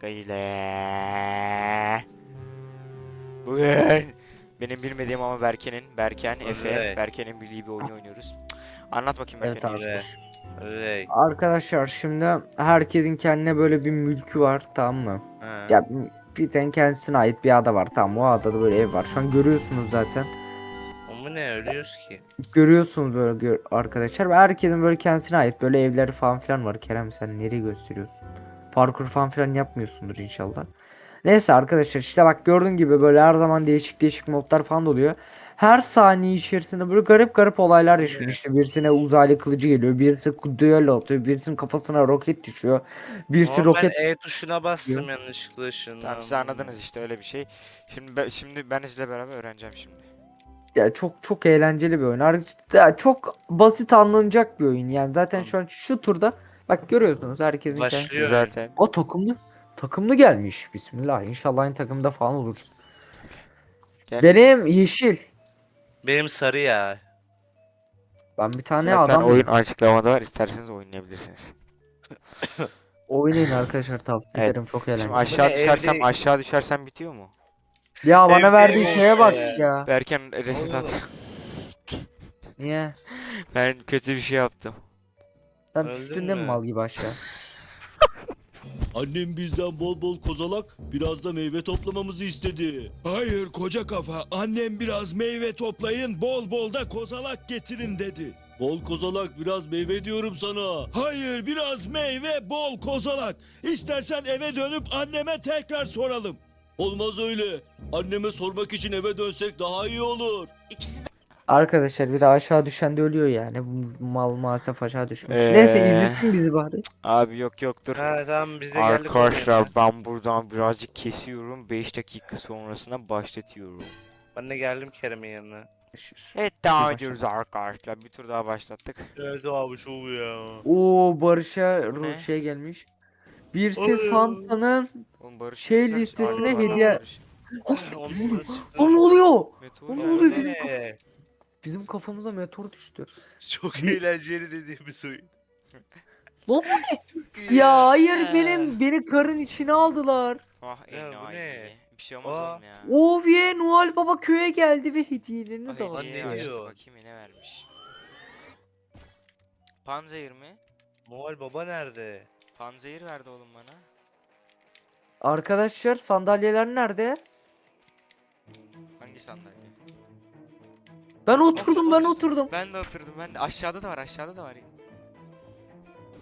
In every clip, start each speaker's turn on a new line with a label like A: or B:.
A: Şaka ile. Bugün benim bilmediğim ama Berke'nin, Berken, Efe,
B: Evet.
A: Berke'nin bildiği bir oyun oynuyoruz. Anlat bakayım
C: Evet
A: Berken.
C: abi.
B: Evet.
C: Arkadaşlar şimdi herkesin kendine böyle bir mülkü var tamam mı?
B: Ha.
C: Ya bir tane kendisine ait bir ada var tamam o adada böyle ev var. Şu an görüyorsunuz zaten.
B: Ama ne ölüyoruz ki?
C: Görüyorsunuz böyle gör- arkadaşlar ve herkesin böyle kendisine ait böyle evleri falan filan var. Kerem sen nereye gösteriyorsun? Parkur falan filan yapmıyorsundur inşallah. Neyse arkadaşlar işte bak gördüğün gibi böyle her zaman değişik değişik modlar falan da oluyor. Her saniye içerisinde böyle garip garip olaylar yaşıyor. İşte birisine uzaylı kılıcı geliyor, birisi düello atıyor, birisinin kafasına roket düşüyor, birisi
B: Ama
C: roket
B: ben E tuşuna bastım yanlışlıkla ışığından.
A: Tamam siz anladınız işte öyle bir şey. Şimdi ben, şimdi ben sizle beraber öğreneceğim şimdi.
C: Ya çok çok eğlenceli bir oyun. Çok basit anlanacak bir oyun. Yani zaten şu an şu turda bak görüyorsunuz herkesin
B: Başlıyor.
A: Zaten.
C: O takımlı takımlı gelmiş. Bismillah. İnşallah aynı takımda falan oluruz.
A: Gel.
C: Benim yeşil.
B: Benim sarı ya.
C: Ben bir tane
A: Zaten
C: adam
A: oyun açıklamada var. İsterseniz oynayabilirsiniz.
C: oynayın arkadaşlar tavsiye
A: Evet.
C: ederim. Çok
A: Şimdi
C: eğlenceli.
A: aşağı
B: ne,
A: düşersem
B: evde-
A: aşağı düşersem bitiyor mu?
C: Ya bana
B: Evde
C: verdiği
B: ev
C: şeye
B: olsa
C: bak
B: ya.
C: ya.
A: Berken reset at.
C: Niye?
A: ben kötü bir şey yaptım.
C: Sen
B: Öldün
C: düştün mi
B: mü?
C: mal gibi aşağı?
D: Annem bizden bol bol kozalak, biraz da meyve toplamamızı istedi. Hayır koca kafa, annem biraz meyve toplayın, bol bol da kozalak getirin dedi. Bol kozalak, biraz meyve diyorum sana. Hayır, biraz meyve, bol kozalak. İstersen eve dönüp anneme tekrar soralım. Olmaz öyle. Anneme sormak için eve dönsek daha iyi olur.
C: Arkadaşlar bir de aşağı düşen de ölüyor yani. Bu mal maalesef aşağı düşmüş.
A: Ee,
C: Neyse izlesin bizi bari.
A: Abi yok yok dur.
B: Ha tamam bize geldik.
A: Arkadaşlar ben buradan birazcık kesiyorum. 5 dakika sonrasına başlatıyorum.
B: Ben de geldim Kerem'in yanına.
A: Evet devam ediyoruz arkadaşlar. Bir tur daha başlattık.
B: Evet abi şu ya.
C: Oo Barış'a
A: Ne?
C: şey gelmiş. Birisi
B: Oy.
C: Santa'nın Şey listesine hediye-. Lan ne oluyor?
A: Geldi.
C: ne oluyor bizim
B: Ne?
C: Bizim kafamıza meteor düştü.
B: Çok eğlenceli dediğimiz oyun.
C: Lan. Ya hayır benim beni karın içine aldılar.
A: Ah
B: Ya bu
A: enayi.
B: ne?
A: Bir şey olmaz
B: Aa.
A: oğlum ya.
C: Oviye Noel Baba köye geldi ve hediyelerini
A: Ah,
C: dağıttı.
A: hediye
B: ne
A: açtı,
B: diyor?
A: Bakayım ne vermiş. Panzehir mi?
B: Noel Baba nerede?
A: Panzehir verdi oğlum bana.
C: Arkadaşlar sandalyeler nerede?
A: Hangi sandalye?
C: Ben oturdum ben oturdum.
A: Ben de oturdum ben de. Aşağıda da var aşağıda da var.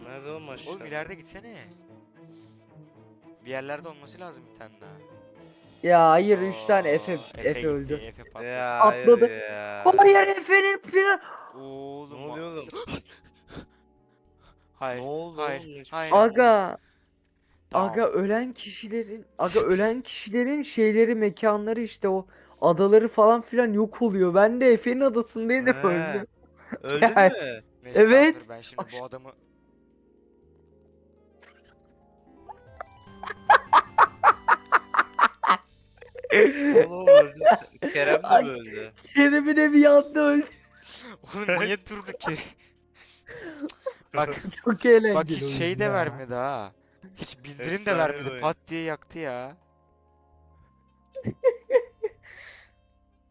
B: Nerede oğlum aşağı?
A: Oğlum ileride gitsene. Bir yerlerde olması lazım bir tane daha.
C: Ya hayır 3 tane
A: Oo,
C: Efe Efe,
A: gitti,
C: öldü.
A: Efe patladı.
B: Ya
C: Atladı.
B: hayır ya.
C: Hayır Efe'nin planı.
A: Oğlum.
B: Ne oluyor oğlum?
A: Hayır.
B: Ne oldu
A: hayır?
B: Hiçbir
A: hayır.
B: şey.
C: Aga
A: Tamam.
C: aga ölen kişilerin aga ölen kişilerin şeyleri mekanları işte o adaları falan filan yok oluyor. Ben de Efe'nin adasındaydım
B: He.
C: öldü.
B: Öldün
C: Gel.
B: mü?
A: Neyse,
C: Evet.
A: Ben şimdi bu adamı
B: Oğlum öldü. Kerem de mi öldü?
C: Kerem'in evi yandı öldü.
A: Oğlum niye durduk ki? Bak
C: Çok eğlenceli
A: bak hiç
C: oyun
A: şey de
C: ya.
A: vermedi ha. Hiç bildirim de
B: Efsane
A: vermedi.
B: oyun.
A: Pat diye yaktı ya.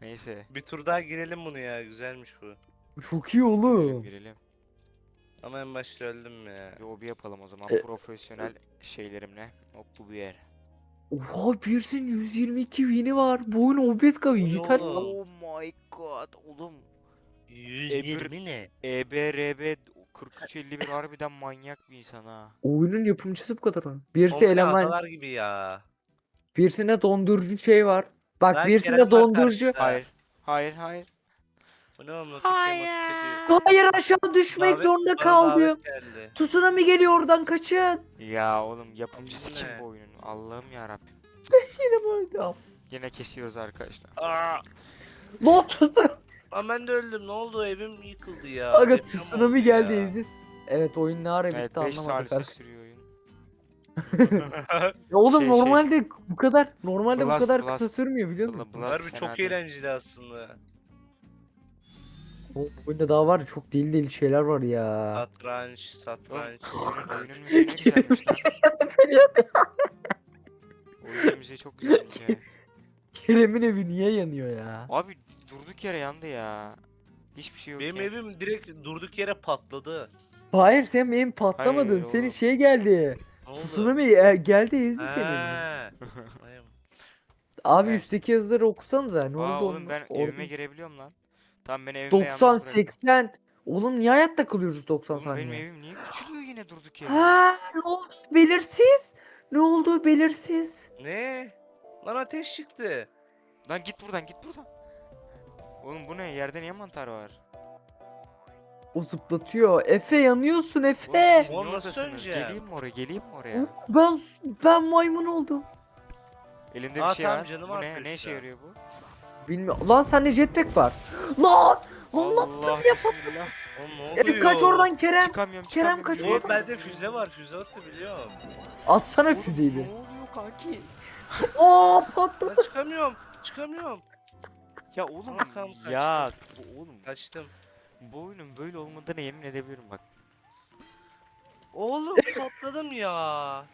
A: Neyse.
B: Bir tur daha girelim bunu ya. Güzelmiş bu.
C: Çok iyi oğlum.
A: girelim.
B: Ama en başta öldüm ya.
A: Bir hobi yapalım o zaman.
C: E-
A: Profesyonel şeylerimle. Hop bu bir yer.
C: Oha Pearson 122 win'i var. Bu oyun Obeska
B: ne
C: dijital
B: oğlum?
A: Oh my god oğlum.
B: 120 ne?
A: EBRB 4351 harbiden manyak bir insan ha.
C: Oyunun yapımcısı bu kadar oyun. Birisi
B: Komple
C: eleman,
B: adalar gibi ya.
C: birisine dondurucu şey var. Bak
B: Kerem var
C: dondurucu.
A: Hayır. Hayır hayır.
B: Bu ne oğlum? Notik Hayır.
C: Hayır aşağı düşmek zorunda kaldım.
B: Geldi.
C: Tsunami geliyor oradan kaçın.
A: Ya oğlum yapımcısı kim
B: ne?
A: bu oyunun? Allah'ım ya Rabbim.
C: Yine böyle.
A: Yine kesiyoruz arkadaşlar.
B: Aa,
C: tsunami.
B: Aa, ben de öldüm. Ne oldu? Evim yıkıldı ya.
C: Aga
B: Deprem
C: tsunami
B: oldu
C: geldi
B: ya.
C: Evet oyun ne ara bitti
A: Evet 5
C: anlamadık.
A: salise
C: arkadaşlar.
A: sürüyor.
C: Ya oğlum
A: Şey, şey.
C: normalde bu kadar normalde bu
A: Blast,
C: kadar
A: Blast.
C: kısa sürmüyor biliyor musun?
A: Blast
B: Harbi
A: fena
B: çok
A: değil.
B: eğlenceli aslında.
C: Bu oyunda daha var ya, çok deli deli şeyler var ya.
B: Satranç, satranç.
A: Oyunun, oyunun müziği ne güzelmiş lan. bize çok güzel olmuş ya.
C: Kerem'in evi niye yanıyor ya?
A: Abi durduk yere yandı ya. Hiçbir şey yok
B: Benim
A: ya.
B: evim direkt durduk yere patladı.
C: Hayır senin evin patlamadı.
A: Hayır,
C: Senin
A: oğlum.
C: şey geldi.
B: Ne oldu?
C: Tsunami e, geldi ezdi seni.
B: He. Vay
C: Abi
A: Evet.
C: üstteki yazıları okusanıza. Ne
A: Aa
C: oldu
A: oğlum
C: onun?
A: ben
C: Orada-
A: evime girebiliyorum lan. Tamam ben evimde
C: 90
A: yalnız bırakıyorum.
C: 80. Oğlum niye hayatta kalıyoruz 90
A: Oğlum benim
C: saniye?
A: evim niye küçülüyor yine durduk yere?
C: Ha, ne oldu belirsiz. Ne oldu belirsiz.
B: Ne? Lan ateş çıktı.
A: Lan git buradan git buradan. Oğlum bu ne? Yerde niye mantar var?
C: O zıplatıyor. Efe yanıyorsun Efe.
B: Oğlum nasıl söneceğim?
A: Geleyim mi oraya? Geleyim mi oraya?
C: Ben ben maymun oldum.
A: Elinde
B: Aa,
A: bir şey
B: tamam,
A: var.
B: canım
A: Bu ne? Ne işe yarıyor bu?
C: Bilmiyorum. Lan sende jetpack var. Lan! Lan ne yaptın
A: Allah
C: ya?
B: Oğlum oluyor?
C: kaç oradan Kerem.
A: Çıkamıyorum
C: Kerem
A: çıkamıyorum.
C: kaç
A: yürüyemiyorum,
B: Oğlum bende füze var. Füze atabiliyorum.
C: Atsana
A: Oğlum,
C: füzeyi.
A: Ne oluyor kanki?
C: Oo patladı.
B: Lan çıkamıyorum. Çıkamıyorum.
A: Ya oğlum ya bu- oğlum
B: Kaçtım.
A: Bu oyunun böyle olmadığına yemin edebilirim bak.
B: Oğlum patladım ya.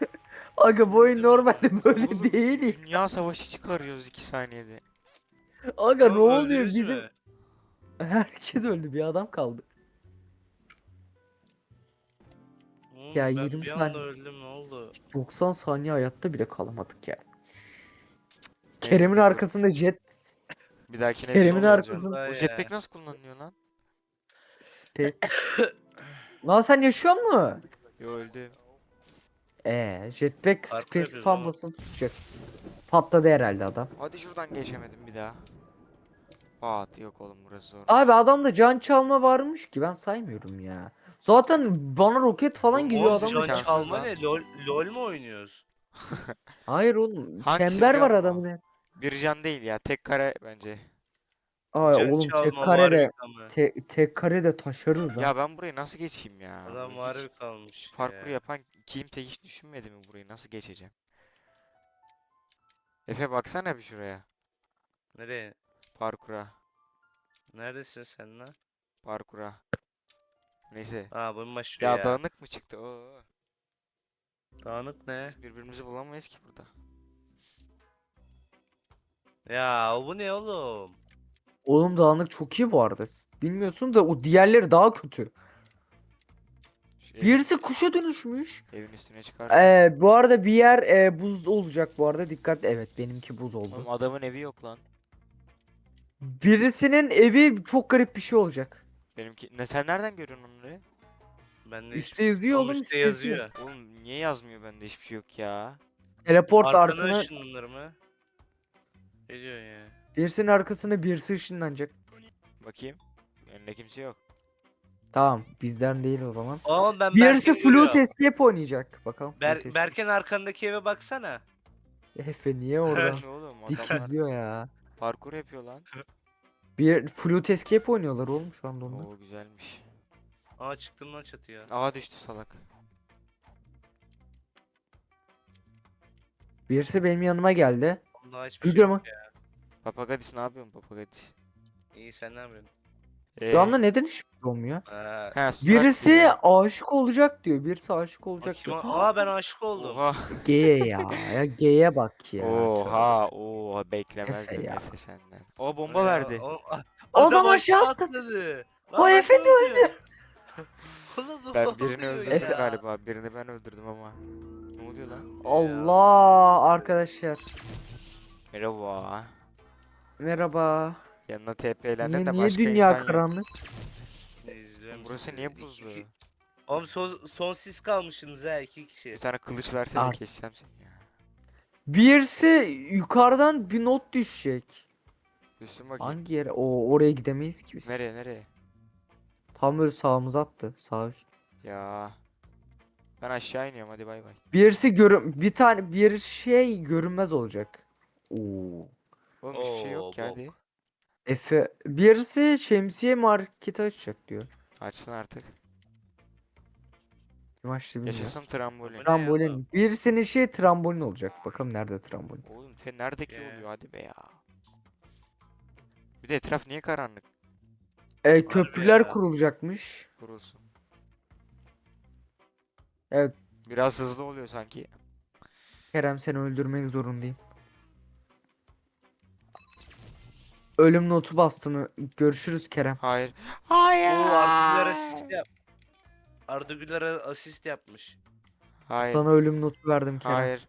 C: Aga bu oyun normalde böyle
A: Oğlum,
C: değil.
A: Dünya savaşı çıkarıyoruz 2 saniyede.
C: Aga ne
B: Oğlum,
C: oluyor
B: öldünüz
C: bizim?
B: mü?
C: Herkes öldü bir adam kaldı.
B: Oğlum,
C: Ya,
B: ben
C: 20
B: bir anda
C: saniye.
B: öldüm ne oldu?
C: 90 saniye hayatta bile kalamadık ya. Kerem'in arkasında jet
A: Bir dahakine
C: Kerem'in
A: bir şey olacak.
C: arkasında-
B: ya.
A: jetpack nasıl kullanılıyor lan?
C: Space. Lan sen yaşıyor mu?
A: Yo öldü.
C: Ee, jetpack
B: Parkur
C: space
B: yapıyoruz ama.
C: tutacaksın. Patladı herhalde adam.
A: Hadi şuradan geçemedim bir daha. Pat yok oğlum burası zor.
C: Abi adamda can çalma varmış ki ben saymıyorum ya. Zaten bana roket falan
B: Oğlum,
C: geliyor
B: oğlum,
C: adam.
B: Can
A: imkansız
B: çalma
A: lan.
B: ne? LOL, LOL mu oynuyoruz?
C: Hayır oğlum
A: Hangisi
C: çember
A: biliyor
C: var
A: musun?
C: adamın. ya.
A: Bir can değil ya tek kare bence.
C: Ay
B: Can
C: oğlum
B: çalma,
C: tek karede
B: harbi
C: te, tek karede taşarız lan.
A: Ya ben burayı nasıl geçeyim ya?
B: Adam
A: Hiç
B: harbi kalmış.
A: Parkur
B: ya.
A: yapan kimse hiç düşünmedi mi burayı nasıl geçeceğim? Efe baksana bir şuraya.
B: Nereye?
A: Parkura.
B: Neredesin sen lan?
A: Parkura. Neyse.
B: Aa bunun başı
A: Ya,
B: ya.
A: dağınık mı çıktı? Oo.
B: Dağınık ne?
A: Biz birbirimizi bulamayız ki burada.
B: Ya bu ne oğlum?
C: Oğlum dağınık çok iyi bu arada. Bilmiyorsun da o diğerleri daha kötü.
A: Şu
C: Birisi kuşa dönüşmüş.
A: evin, üstüne çıkar.
C: Ee, bu arada bir yer e, buz olacak bu arada dikkat. Evet benimki buz oldu.
A: Oğlum adamın evi yok lan.
C: Birisinin evi çok garip bir şey olacak.
A: Benimki. Ne sen nereden görüyorsun onları?
B: Ben de
C: Üste yazıyor oğlum
B: üstte
C: üstte yazıyor.
B: yazıyor.
A: Oğlum niye yazmıyor bende hiçbir şey yok ya?
C: Teleport
B: Arkana
C: arkana
B: ışınlanır mı? Ne diyorsun ya?
C: Birisinin arkasına birisi ışınlanacak.
A: Bakayım. Önünde kimse yok.
C: Tamam bizden değil o zaman.
B: Oğlum ben
C: Birisi
B: görüyorum.
C: flute escape oynayacak. Bakalım.
B: Ber
C: flute escape.
B: Berken arkandaki eve baksana.
C: Efe niye orada
A: Ne oğlum
C: dik
A: adamlar
C: izliyor ya.
A: parkur yapıyor lan.
C: Bir flute escape oynuyorlar oğlum şu anda onlar.
A: Oo güzelmiş.
B: Aa çıktım lan çatıya.
A: Aa düştü salak.
C: Birisi benim yanıma geldi.
B: Daha hiçbir şey yok ya.
A: Papagadis ne yapıyorsun Papagadis?
B: İyi sen ne yapıyorsun?
A: Ee,
C: anda neden hiçbir şey olmuyor?
A: He, surat
C: Birisi
A: geliyor.
C: aşık olacak diyor. Birisi aşık olacak
B: bakayım.
C: diyor.
B: Aa ben aşık oldum.
A: Oha.
C: G'ye ya. Ya G'ye bak ya.
A: Oha. Oha beklemezdim
C: Efe.
A: Efe senden. O bomba verdi.
B: o- a-
C: Adam aşağı
B: atladı.
C: O Efe
B: ben
C: de
B: ne
A: Ben birini öldürdüm galiba. Birini ben öldürdüm ama. Ne oluyor lan?
C: Allah arkadaşlar.
A: Merhaba.
C: Merhaba.
A: Yanına TP'lendin
C: Niye,
A: de
C: niye
A: başka
C: dünya
A: insan yok.
C: karanlık?
B: Ne izliyorum
A: Burası
B: sizi?
A: niye
B: İki-
A: buzlu?
B: iki- Oğlum son, son siz kalmışsınız ha iki kişi.
A: Bir tane kılıç versene
C: Art-
A: kessem seni ya.
C: Birisi yukarıdan bir not düşecek.
A: Düşsün bakayım.
C: Hangi yere? O oraya gidemeyiz ki biz.
A: Nereye nereye?
C: Tam böyle sağımıza attı. Sağ üst.
A: Ya. Ben aşağı iniyorum hadi bay bay.
C: Birisi görün bir tane bir şey görünmez olacak. Oo.
A: Oğlum hiçbir şey
B: Oo,
A: yok ki
B: bok.
A: hadi.
C: Efe birisi şemsiye marketi açacak diyor.
A: Açsın artık.
C: Kim açtı bilmiyorum.
A: Yaşasın trambolin.
B: Ne
C: Trambolin. Birisinin şey trambolin olacak. Bakalım nerede trambolin.
A: Oğlum te neredeki
B: Ee.
A: oluyor hadi be ya. Bir de etraf niye karanlık
C: E, köprüler
B: ya.
C: kurulacakmış.
A: kurulsun?
C: Evet.
A: Biraz hızlı oluyor sanki.
C: Kerem seni öldürmek zorundayım. Ölüm notu bastım. Görüşürüz Kerem.
A: Hayır.
B: Oo
A: Hayır.
B: Arda Güler asist yap. Arda Güler asist yapmış.
A: Hayır.
C: Sana ölüm notu verdim Kerem.
A: Hayır.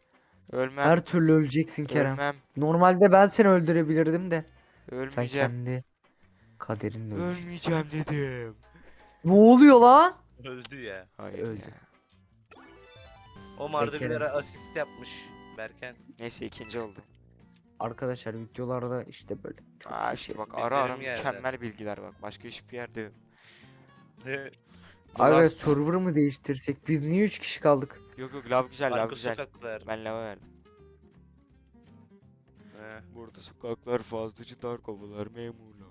A: Ölmem.
C: Her türlü öleceksin Kerem.
A: Ölmem.
C: Normalde ben seni öldürebilirdim de. Sen
A: Ölmeyeceğim.
C: kendi kaderinle öleceksin.
A: Ölmeyeceğim dedim.
C: Ne oluyor lan?
B: Öldü ya.
A: Hayır
C: Öldü.
A: ya.
B: O Arda
C: Peki.
B: Güler'e asist yapmış. Berken.
A: Neyse ikinci oldu.
C: Arkadaşlar videolarda işte böyle çok
A: Aa işte
C: şey.
A: bak ara ara
B: bildirim geldi.
A: mükemmel bilgiler bak. Başka hiçbir yerde yok.
C: Abi
A: Last-
C: server mı değiştirsek? Biz niye 3 kişi kaldık?
A: Yok yok lav güzel lav
B: Arka
A: güzel.
B: sokaklar.
A: Ben lava verdim.
B: He.
A: Burada sokaklar fazlacı dar kovalar memurlar.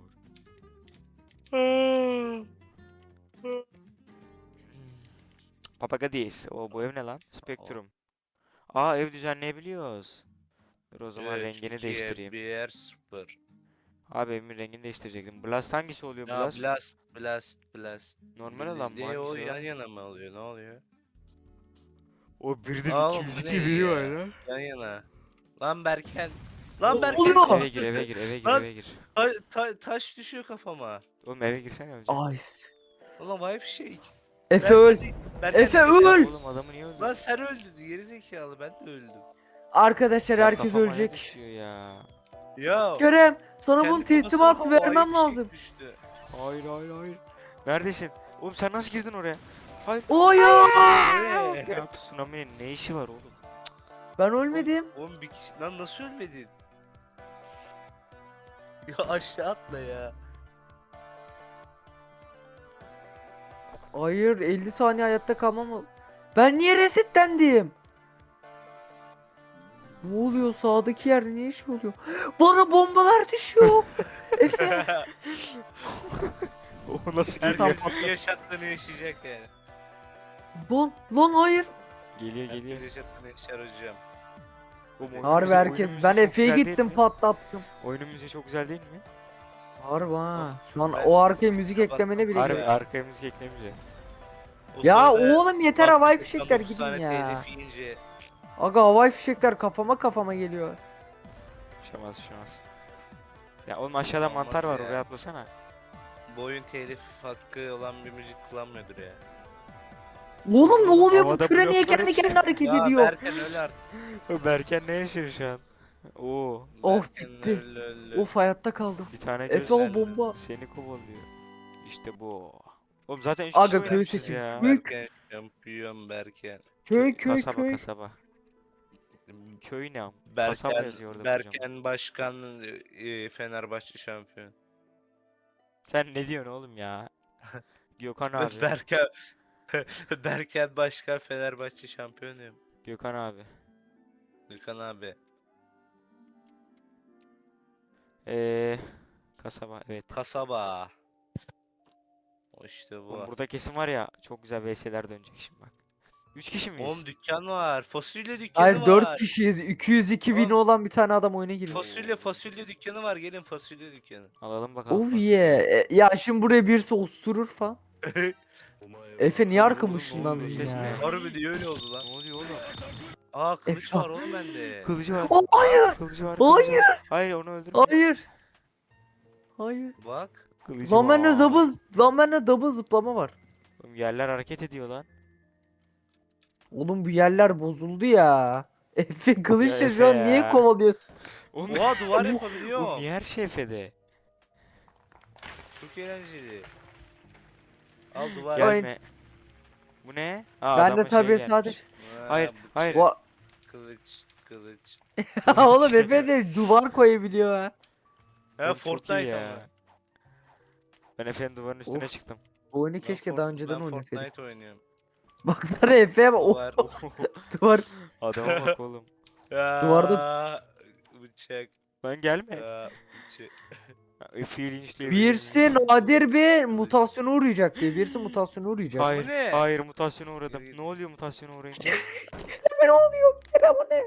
A: Papagadis. O bu ev ne lan? Spectrum. Aa ev düzenleyebiliyoruz. Dur o zaman
B: Üç,
A: rengini
B: iki,
A: değiştireyim.
B: Bir, sıfır.
A: Abi evimin rengini değiştirecektim. Blast hangisi oluyor
B: Ya
A: Blast?
B: blast, blast, blast.
A: Normal olan mı?
B: Ne o
A: Hangisi
B: yan yana mı oluyor? Ne oluyor?
A: O birden
B: Oğlum,
A: 202
B: bu ne
A: biri
B: ya?
A: var lan.
B: Yan yana. Lan Berken. Lan
C: O-
B: Berken.
C: oluyor.
A: Eve gir eve gir eve gir
B: Lan-
A: eve gir.
B: Ta- ta- taş düşüyor kafama.
A: Oğlum eve girsene ölecek.
C: Ice.
B: Ulan vay fişek.
C: Efe öl.
B: Berken
C: Efe
B: de-
C: öl.
A: Oğlum adamı niye öldürdün?
B: Lan sen öldün geri zekalı ben de öldüm.
C: Arkadaşlar herkes
A: kafama
C: ölecek.
A: ya.
B: Ya.
C: Kerem sana
B: kendi
C: bunu
B: kafasına
C: teslimat
B: havai
C: vermem
B: fişek
C: lazım.
B: Düştü.
A: Hayır hayır hayır. Neredesin? Oğlum sen nasıl girdin oraya? Hayır. Ya tsunami'nin ne işi var oğlum?
C: Ben ölmedim.
B: Oğlum bir kişi lan nasıl ölmedin? Ya aşağı atla ya.
C: Hayır 50 saniye hayatta kalmam. Ben niye resetlendim? Ne oluyor sağdaki yerde ne iş oluyor? Bana bombalar düşüyor. Efe.
A: O nasıl
B: Herkes
A: geliyor?
B: bir yaşattığını yaşayacak yani.
C: lan lan hayır.
A: Geliyor geliyor.
B: Herkes yaşattığını yaşar hocam.
A: Oğlum, oyunun
C: Harbi
A: müziği-
C: herkes.
A: oyunun
C: Ben
A: çok
C: Efe'ye
A: güzel değil
C: gittim
A: mi?
C: patlattım.
A: Oyunun müziği çok güzel değil mi?
C: Harbi ha. Şu an
B: Ben
C: o arkaya müzik
B: kapattım.
C: eklemene bile
A: Harbi
C: gerek.
A: müzik eklemeyecek.
B: O
C: Ya
B: sırada
C: oğlum yeter havai
B: 89
C: fişekler gidin ya.
B: yiyince
C: Aga havai fişekler kafama kafama geliyor.
A: Şamaz şamaz. Ya oğlum aşağıda
B: Olmaz
A: mantar var
B: ya.
A: oraya atlasana.
B: bu oyun telif hakkı olan bir müzik kullanmıyordur ya.
C: Oğlum ne oluyor bu
A: Havada
C: küre niye
A: bloklar
C: kendi kendine hareket
B: Ya
C: ediyor?
B: Berken öl artık.
A: O Berken ne yaşıyor şu an? Oo
C: Oh,
B: Berken
C: bitti.
B: öl, öl.
C: Of hayatta kaldım.
A: bir tane
C: Efe
A: göz
C: o
B: Güzel.
C: bomba.
A: seni kovalıyor. İşte bu. Oğlum zaten 3
C: Aga,
A: kişi
C: köyü
A: oynamışız
C: seçin.
A: ya.
C: Köy-
B: Berken şampiyon Berken.
C: Köy köy
A: kasaba,
C: köy.
A: Kasaba Köy ne am? Kasaba
B: Berken,
A: orada kocaman.
B: Berken Başkan e, Fenerbahçe şampiyon.
A: Sen ne diyorsun oğlum ya? Gökhan abi.
B: Berken Berken Başkan Fenerbahçe şampiyonuyum.
A: Gökhan abi.
B: Gülkan abi.
A: Eee kasaba evet.
B: Kasaba. O işte bu.
A: Oğlum burada kesin var ya çok güzel VS'ler dönecek şimdi bak. 3 kişi miyiz?
B: Oğlum dükkan var. Fasulye dükkanı
C: Hayır
B: var.
C: 4 kişiyiz. 202 win
B: Oğlum.
C: olan bir tane adam oyuna giriyor.
B: Fasulye fasulye dükkanı var. Gelin fasulye dükkanı.
A: Alalım bakalım.
C: Oh
A: fasulye.
C: yeah. E, Ya şimdi buraya birisi osurur falan. Efe niye arkamı ışınlandın
A: oğlum,
C: ya?
A: ne?
B: Harbi diye öyle oldu lan.
A: Ne oluyor oğlum?
B: Aa kılıç
C: Efsane.
B: var oğlum bende.
A: Kılıcı var.
C: Oh, hayır.
A: Kılıcı var. kılıcı
C: Hayır.
A: var. Hayır onu öldürme.
C: Hayır. Hayır.
B: Bak.
A: Kılıcı
C: Lan bende
A: var.
C: zabız, lan bende double zıplama var.
A: Oğlum yerler hareket ediyor lan.
C: Oğlum bu yerler bozuldu ya. Efe kılıçla şu an niye kovalıyorsun?
A: Oğlum,
B: Oha duvar yapabiliyor.
A: niye her şey Efe'de?
B: Çok eğlenceli. Al duvar.
C: Gel.
A: Gelme. Bu ne? Aa,
C: Ben de
A: adamın
C: tabii
A: şeyi
C: sadece-
A: gelmiş.
B: Ha,
A: Hayır, hayır.
C: Bu-
B: Kılıç kılıç.
C: Oğlum Efe de duvar koyabiliyor ha.
B: Ha
A: Oğlum çok iyi
B: Fortnite
A: ya.
B: ama.
A: Ben Efe'nin duvarın üstüne
C: Of.
A: çıktım.
C: Bu oyunu
B: Ben
C: keşke daha önceden
B: ben
C: oynasaydık.
B: Fortnite oynuyorum.
C: Baksana Efe bak o
B: Duvar.
C: duvar.
A: Adama bak oğlum.
B: Duvarda. Bıçak.
A: Lan gelme.
B: aa, bıçak.
A: Efe'yi linçleyebilirim.
C: Birisi nadir bir mutasyona uğrayacak diye. Birisi mutasyona uğrayacak.
A: Hayır,
B: Bu ne?
A: hayır mutasyona uğradım. Ne oluyor mutasyona uğrayınca?
C: Ne oluyor Kerem o ne?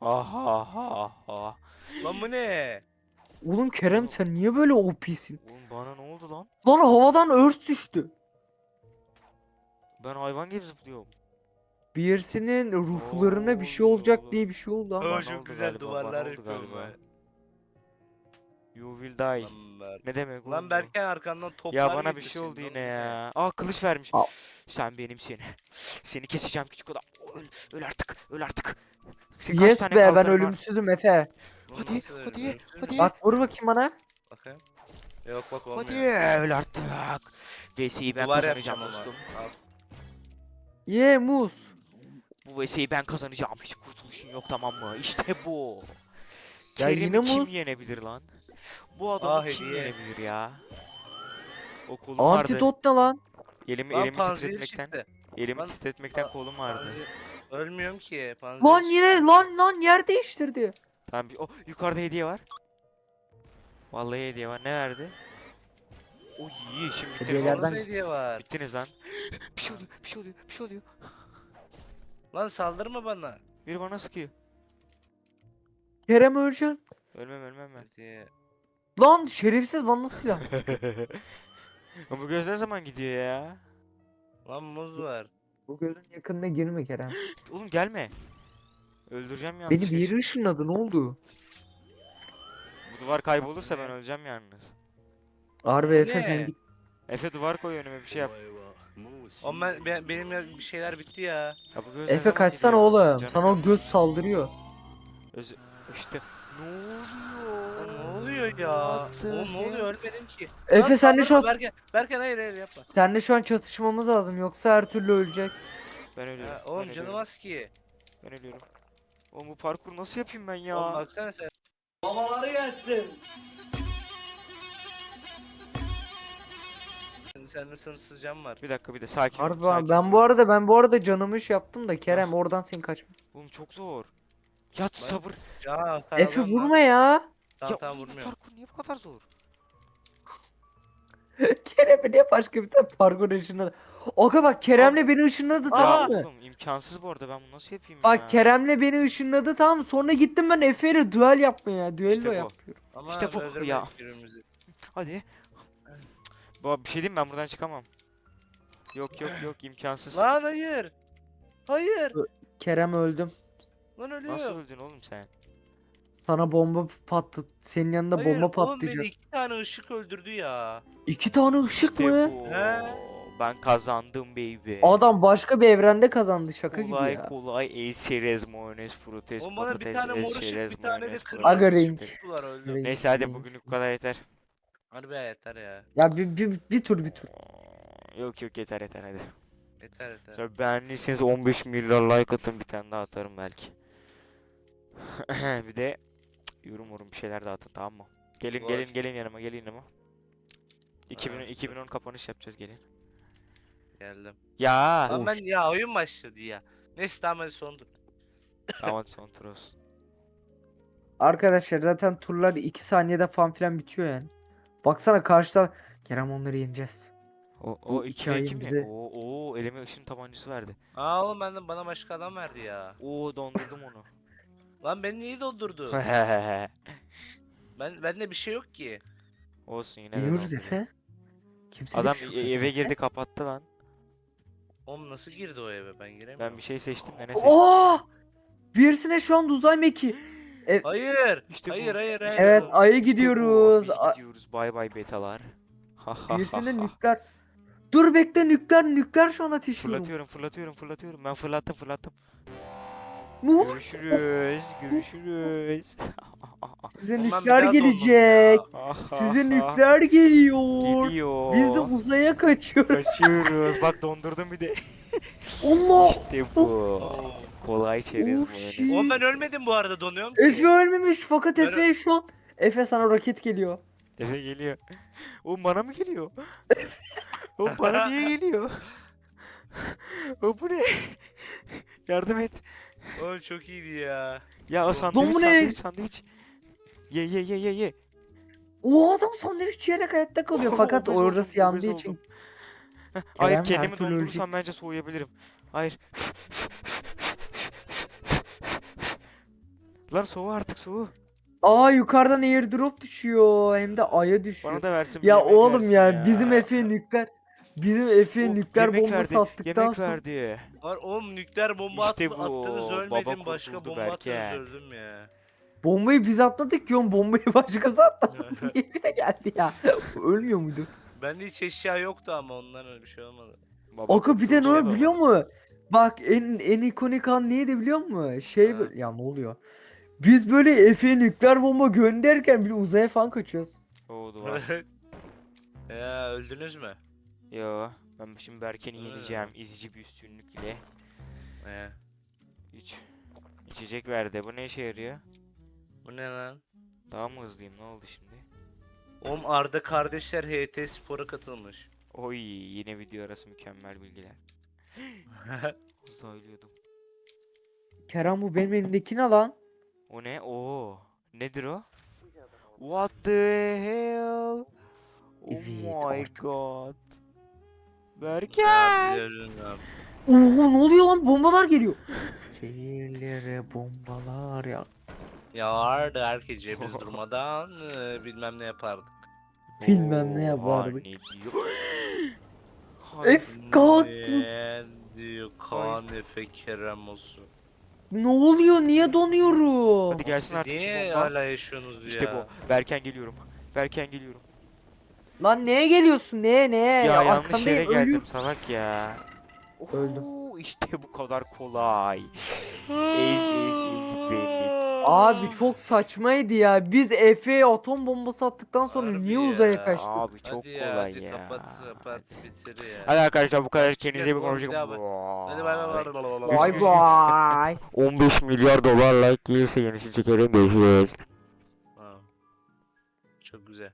A: aha aha aha.
B: Lan bu ne?
C: Oğlum Kerem sen niye böyle OP'sin?
A: Oğlum bana ne oldu lan?
C: Lan havadan örs düştü.
A: Ben hayvan gibi zıplıyorum.
C: birisinin ruhlarına bir şey
A: Oo,
C: olacak diye bir şey oldu ama.
B: Oo, çok
A: oldu
B: güzel
A: galiba, bana
B: duvarlar
A: oldu
B: yapıyorum
A: galiba.
B: ben.
A: You will die.
B: Lan, Berk.
A: Ne demek oğlum
B: Lan
A: bu?
B: Berken arkandan toplar
A: Ya bana bir şey oldu yine ya. Aa kılıç vermiş.
C: Al.
A: Sen benimsin. Seni keseceğim küçük adam. Öl, öl artık. Öl artık. Kaç
C: Yes
A: tane
C: be ben
A: kalkanın var?
C: ölümsüzüm Efe.
B: Oğlum
A: Hadi,
B: nasıl öyle
A: hadi, hadi.
C: Bak vur bakayım bana.
B: Bakayım. Yok bak olmuyor.
A: Hadi öl artık. VS'yi ben
B: Duvar
A: kazanacağım
B: yapacağım ama.
A: dostum.
B: Al.
C: Ye muz.
A: Bu VS'yi ben kazanacağım. Hiç kurtuluşun yok tamam mı? İşte bu.
C: Ya
A: Kerim'i
C: yine
A: kim
C: muz.
A: yenebilir lan? Bu adamı
B: Ah,
A: kim
B: hediye.
A: yenebilir ya? O kolum vardı.
C: Antidot ne lan?
A: Elimi,
B: Lan
A: elimi
B: panzehir
A: titretmekten,
B: çıktı.
A: elimi
B: Lan-
A: titretmekten kolum vardı.
B: Panzehir- Ölmüyorum ki. Panzehir
C: Lan yine lan lan yer değiştirdi.
A: Tamam bir, oh, yukarıda hediye var. Vallahi hediye var. Ne verdi? O iyi şimdi.
C: Hediyelerden-
B: hediye var.
A: Bittiniz lan. Bir şey oluyor, bir şey oluyor, bir şey oluyor.
B: Lan saldırma bana.
A: Biri bana sıkıyor.
C: Kerem öleceksin.
A: Ölmem ölmem ben.
B: Hediye.
C: Lan şerefsiz bana nasıl silah?
A: Ama bu göz ne zaman gidiyor ya?
B: Lan muz var.
C: Bu gözün yakınına girme Kerem.
A: Oğlum gelme. Öldüreceğim yalnız.
C: Beni bir
A: şaş-
C: yere ışınladı ne oldu?
A: Bu duvar kaybolursa ben öleceğim yalnız.
C: Harbi Efe sen git.
A: Efe duvar koy önüme bir şey yap.
B: Oğlum ben, ben- benim ya bir şeyler bitti ya.
A: Ya bu göz ne
C: Efe
A: zaman
C: kaçsana
A: gidiyor?
C: oğlum.
A: Canım
C: Sana o göz saldırıyor.
A: Öz- işte ne oluyor?
B: ne oluyor ya?
A: What the
B: Oğlum ne
A: hell?
B: oluyor ölmedim ki.
C: Efe sen de şu an
B: Berken, Berken hayır hayır yapma.
C: sen de şu an çatışmamız lazım yoksa her türlü ölecek.
A: Ben ölüyorum.
B: Ha,
A: ben
B: oğlum canım
A: ölüyorum,
B: az ki.
A: Ben ölüyorum. Oğlum bu parkur nasıl yapayım ben ya?
B: Oğlum baksana sen. Babaları gelsin. Sende sınırsız cam var.
A: Bir dakika bir de sakin ol,
C: Harbi
A: sakin
C: ben
A: ol.
C: bu arada ben bu arada canımı şey yaptım da Kerem oradan seni kaçma.
A: Oğlum çok zor. Yat sabır.
B: Ya sen
C: Efe
B: lan.
C: vurma ya.
B: Tamam tamam
A: oğlum bu
B: vurmuyorum.
A: parkur niye bu kadar zor?
C: Kerem'e niye başka bir tane parkur ışınladı? Oka bak Kerem'le beni ışınladı tamam mı?
A: oğlum imkansız bu arada ben bunu nasıl yapayım ya?
C: Bak Kerem'le beni ışınladı tamam mı? Sonra gittim ben Efe'yle duel yapmaya. Düello
A: İşte bu.
C: yapıyorum.
B: Ama
A: İşte bu
B: öldürmedik
A: ya.
B: birbirimizi.
A: Hadi. Baba bir şey diyeyim mi? ben buradan çıkamam. Yok yok yok imkansız.
B: Lan hayır. Hayır.
C: Kerem öldüm.
B: Lan ölüyor.
A: Nasıl öldün oğlum sen?
C: Sana bomba patlat. Senin yanında
B: Hayır,
C: bomba
B: oğlum beni
C: patlayacak.
B: iki tane ışık öldürdü ya.
C: İki tane ışık
A: İşte
C: mı?
A: bu.
B: He?
A: Ben kazandım baby.
C: Adam başka bir evrende kazandı şaka gibi
A: kolay
C: ya.
A: kolay el çerez mayonez protez
B: Oğlum bana bir tane
A: el
B: mor ışık
A: çerez
B: bir tane de
A: mayonez
B: kırmızı
C: Aga renk.
A: Neyse hadi bugünlük bu kadar yeter.
B: Hadi be yeter ya.
C: Ya bir, bir, bir tur bir tur.
A: Yok yok yeter yeter hadi.
B: Yeter yeter.
A: Sonra beğendiyseniz 15 milyar like atın bir tane daha atarım belki. bir de yorum yorum bir şeyler daha atın tamam mı? Gelin
B: Var.
A: gelin gelin yanıma gelin yanıma. 2010
B: Ha,
A: 2010 kapanış yapacağız gelin.
B: Geldim.
A: Ya.
B: Lan ben ya oyun başladı ya. Neyse tamam hadi sondu.
A: tamam hadi son tur olsun.
C: Arkadaşlar zaten turlar 2 saniyede falan filan bitiyor yani. Baksana karşıda Kerem onları yeneceğiz.
A: O,
C: Bu
A: o
C: iki
A: 2
C: ayın
A: 2 mi?
C: bize-
A: Oo, oo elime ışın tabancası verdi.
B: Aa oğlum benden bana başka adam verdi ya.
A: Oo dondurdum onu.
B: Lan beni niye doldurdu? ben bende bir şey yok ki.
A: Olsun yine de
C: Biliyoruz. Efe. Kimse
A: Adam
C: şey
A: e-
C: zaten
A: eve girdi kapattı lan.
B: Oğlum nasıl girdi o eve ben giremiyorum.
A: Ben bir şey seçtim de ne seçtim?
C: Oo! Birisine şu an uzay meki.
B: Hayır.
A: İşte
B: hayır
A: bu.
B: hayır hayır.
C: Evet
A: İşte
C: gidiyoruz.
A: Biz
C: A-
A: gidiyoruz. Bay bay betalar. Ha ha ha ha.
C: nükleer. Dur bekle nükleer nükleer şu an ateşliyorum.
A: Fırlatıyorum fırlatıyorum fırlatıyorum. Ben fırlattım fırlattım.
C: Ne oldu?
A: Görüşürüz. Görüşürüz.
C: Size
B: bir
C: nükleer gelecek.
B: ya.
C: Size nükleer geliyor.
A: Geliyor.
C: Biz de uzaya kaçıyoruz.
A: Kaçıyoruz. Bak dondurdum bir de.
C: Allah!
A: İşte bu. Kolay çerez
C: Oh,
A: mayonez.
C: shit.
B: Oğlum ben ölmedim bu arada donuyorum ki.
C: Efe ölmemiş fakat Efe şu an. Efe sana roket geliyor.
A: Efe geliyor. Oğlum bana mı geliyor? Oğlum bana niye geliyor? Oğlum bu ne? Yardım et.
B: Oğlum çok iyiydi ya.
A: Ya o sandviç
C: bu ne?
A: sandviç sandviç. Ye ye ye ye ye.
C: O adam sandviç yiyerek hayatta kalıyor fakat
A: obez oldum,
C: orası yandığı
A: obez
C: için.
A: oldum. Heh, Hayır
C: Kerem her
A: kendimi
C: türlü
A: dondurursam bence soğuyabilirim. Hayır. Lan soğu artık soğu.
C: Aa yukarıdan airdrop düşüyor hem de aya düşüyor.
A: Bana da versin.
C: Ya
A: yemek
C: oğlum
A: versin
C: ya, bizim Efe nükleer Bizim Efe'ye
A: Oh,
C: nükleer
A: yemek
C: bombası
A: verdi,
C: attıktan
A: yemek
C: sonra
A: verdi.
B: Var oğlum nükleer bomba
A: İşte
B: atma,
A: bu,
B: attınız
A: baba
B: ölmedim başka
A: kurtuldu
B: bomba attınız
A: Berke.
B: öldüm ya.
C: bombayı biz atladık yon bombayı başkası atladı. Niye bir de geldi ya? Ölmüyor muydu?
B: Bende hiç eşya yoktu ama ondan öyle bir şey olmadı.
A: Baba
C: Aka bir de ne
A: kurtuldu baba.
C: biliyor musun? Bak en en ikonik an neydi biliyor musun? Şey
B: Ha.
C: ya ne oluyor? Biz böyle Efe'ye nükleer bomba gönderirken bile uzaya falan kaçıyoruz.
A: Oldu var.
B: ya öldünüz mü?
A: Yo. Ben şimdi Berken'i
B: Öyle
A: yeneceğim. İzici bir üstünlük ile.
B: He.
A: 3. İçecek verdi. Bu ne işe yarıyor?
B: Bu ne lan?
A: Daha mı hızlıyım? Ne oldu şimdi?
B: Oğlum Arda kardeşler HT Spor'a katılmış.
A: Oy yine video arası mükemmel bilgiler. Uzaylıyordum.
C: Kerem bu benim elimdeki ne lan?
A: O ne? Oo. Nedir o? What the hell? Oh
C: Evet,
A: my
C: artık-
A: god.
B: Ya.
C: Oha ne oluyor lan bombalar geliyor. Şehirlere bombalar ya.
B: Ya Arda herkese biz durmadan e, bilmem ne yapardık.
C: Bilmem ne yapardık. Kalktı.
B: Ne diyor Kaan Efe Kerem olsun.
C: Ne oluyor? Niye donuyorum?
A: Hadi gelsin artık
B: niye hala yaşıyorsunuz
A: İşte
B: ya?
A: bu. Berken geliyorum. Berken geliyorum.
C: Lan neye geliyorsun? Neye neye?
A: ya yanlış
C: arkandayım,
A: yere geldim
C: ölüyorum.
A: salak ya.
C: Öldüm.
A: Oo, işte bu kadar kolay. Ez ez beni.
C: Abi çok saçmaydı ya. Biz Efe'ye atom bombası attıktan sonra
B: Harbi
C: niye
B: ya.
C: uzaya kaçtık?
A: Abi çok
B: Hadi ya,
A: kolay
B: hadi
A: ya.
B: Kapat kapat bitir ya.
A: Hadi arkadaşlar bu kadar kendinize
B: bir
A: kalın.
B: Hadi bay bay bay bay bay.
C: Bay
A: Görüşürüz.
C: bay.
A: 15 milyar dolar like gelirse yenisini çekerim. Görüşürüz.
B: Çok güzel.